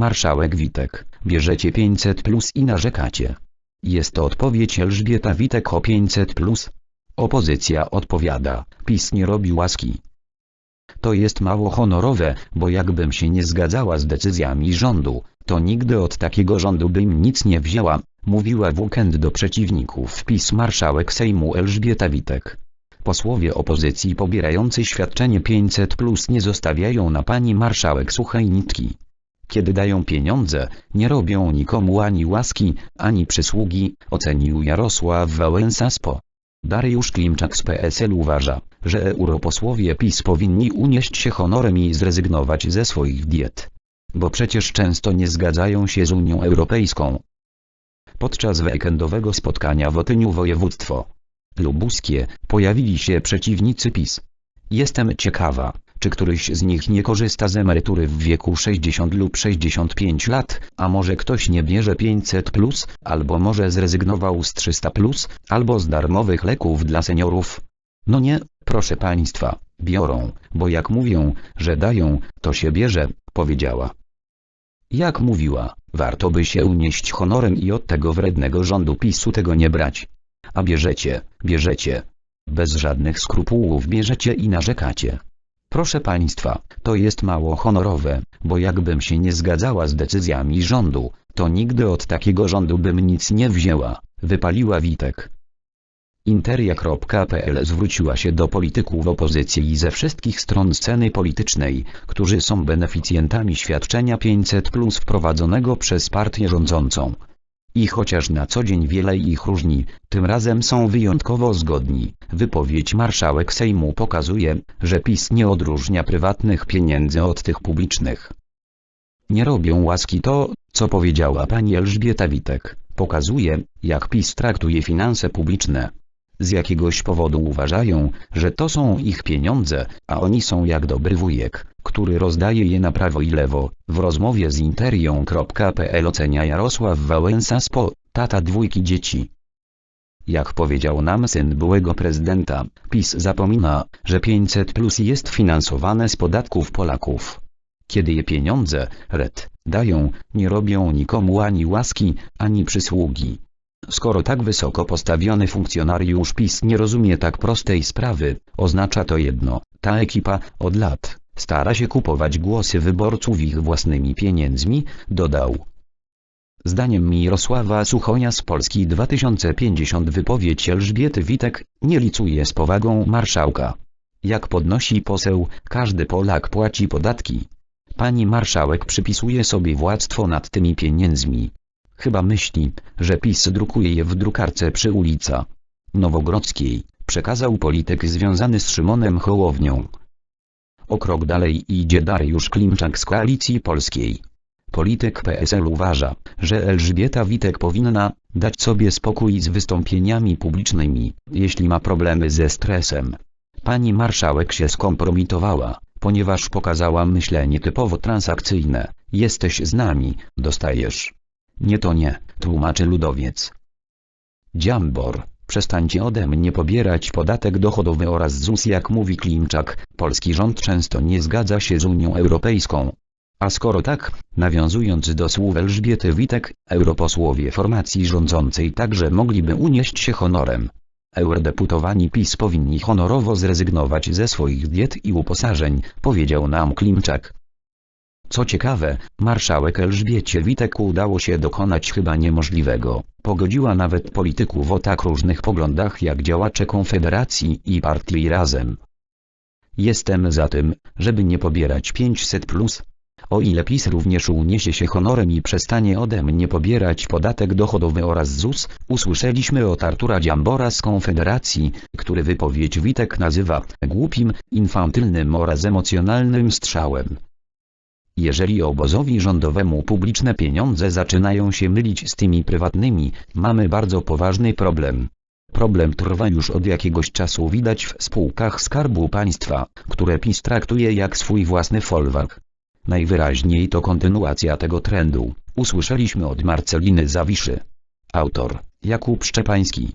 Marszałek Witek, bierzecie 500 plus i narzekacie. Jest to odpowiedź Elżbieta Witek o 500 plus. Opozycja odpowiada, PiS nie robi łaski. To jest mało honorowe, bo jakbym się nie zgadzała z decyzjami rządu, to nigdy od takiego rządu bym nic nie wzięła, mówiła w weekend do przeciwników PiS marszałek Sejmu Elżbieta Witek. Posłowie opozycji pobierający świadczenie 500 plus nie zostawiają na pani marszałek suchej nitki. Kiedy dają pieniądze, nie robią nikomu ani łaski, ani przysługi, ocenił Jarosław Wałęsa SPO. Dariusz Klimczak z PSL uważa, że europosłowie PiS powinni unieść się honorem i zrezygnować ze swoich diet. Bo przecież często nie zgadzają się z Unią Europejską. Podczas weekendowego spotkania w Otyniu województwo lubuskie pojawili się przeciwnicy PiS. Jestem ciekawa, czy któryś z nich nie korzysta z emerytury w wieku 60 lub 65 lat, a może ktoś nie bierze 500 plus, albo może zrezygnował z 300 plus, albo z darmowych leków dla seniorów. No nie, proszę państwa, biorą, bo jak mówią, że dają, to się bierze, powiedziała. Jak mówiła, warto by się unieść honorem i od tego wrednego rządu PiSu tego nie brać. A bierzecie, bierzecie. Bez żadnych skrupułów bierzecie i narzekacie. Proszę państwa, to jest mało honorowe, bo jakbym się nie zgadzała z decyzjami rządu, to nigdy od takiego rządu bym nic nie wzięła, wypaliła Witek. Interia.pl zwróciła się do polityków opozycji ze wszystkich stron sceny politycznej, którzy są beneficjentami świadczenia 500 plus wprowadzonego przez partię rządzącą. I chociaż na co dzień wiele ich różni, tym razem są wyjątkowo zgodni. Wypowiedź marszałek Sejmu pokazuje, że PiS nie odróżnia prywatnych pieniędzy od tych publicznych. Nie robią łaski to, co powiedziała pani Elżbieta Witek, pokazuje, jak PiS traktuje finanse publiczne. Z jakiegoś powodu uważają, że to są ich pieniądze, a oni są jak dobry wujek, który rozdaje je na prawo i lewo. W rozmowie z interią.pl ocenia Jarosław Wałęsa spo, tata dwójki dzieci. Jak powiedział nam syn byłego prezydenta, PiS zapomina, że 500 plus jest finansowane z podatków Polaków. Kiedy je pieniądze, red, dają, nie robią nikomu ani łaski, ani przysługi. Skoro tak wysoko postawiony funkcjonariusz PiS nie rozumie tak prostej sprawy, oznacza to jedno, ta ekipa, od lat, stara się kupować głosy wyborców ich własnymi pieniędzmi, dodał. Zdaniem Mirosława Suchonia z Polski 2050 wypowiedź Elżbiety Witek nie licuje z powagą marszałka. Jak podnosi poseł, każdy Polak płaci podatki. Pani marszałek przypisuje sobie władztwo nad tymi pieniędzmi. Chyba myśli, że PiS drukuje je w drukarce przy ulica Nowogrodzkiej, przekazał polityk związany z Szymonem Hołownią. O krok dalej idzie Dariusz Klimczak z Koalicji Polskiej. Polityk PSL uważa, że Elżbieta Witek powinna dać sobie spokój z wystąpieniami publicznymi, jeśli ma problemy ze stresem. Pani marszałek się skompromitowała, ponieważ pokazała myślenie typowo transakcyjne. Jesteś z nami, dostajesz. Nie to nie, tłumaczy ludowiec. Dziambor, przestańcie ode mnie pobierać podatek dochodowy oraz ZUS jak mówi Klimczak, polski rząd często nie zgadza się z Unią Europejską. A skoro tak, nawiązując do słów Elżbiety Witek, europosłowie formacji rządzącej także mogliby unieść się honorem. Eurodeputowani PiS powinni honorowo zrezygnować ze swoich diet i uposażeń, powiedział nam Klimczak. Co ciekawe, marszałek Elżbiecie Witek udało się dokonać chyba niemożliwego. Pogodziła nawet polityków o tak różnych poglądach jak działacze Konfederacji i partii Razem. Jestem za tym, żeby nie pobierać 500 plus. O ile PiS również uniesie się honorem i przestanie ode mnie pobierać podatek dochodowy oraz ZUS, usłyszeliśmy od Artura Dziambora z Konfederacji, który wypowiedź Witek nazywa głupim, infantylnym oraz emocjonalnym strzałem. Jeżeli obozowi rządowemu publiczne pieniądze zaczynają się mylić z tymi prywatnymi, mamy bardzo poważny problem. Problem trwa już od jakiegoś czasu widać w spółkach Skarbu Państwa, które PiS traktuje jak swój własny folwark. Najwyraźniej to kontynuacja tego trendu, usłyszeliśmy od Marceliny Zawiszy. Autor, Jakub Szczepański.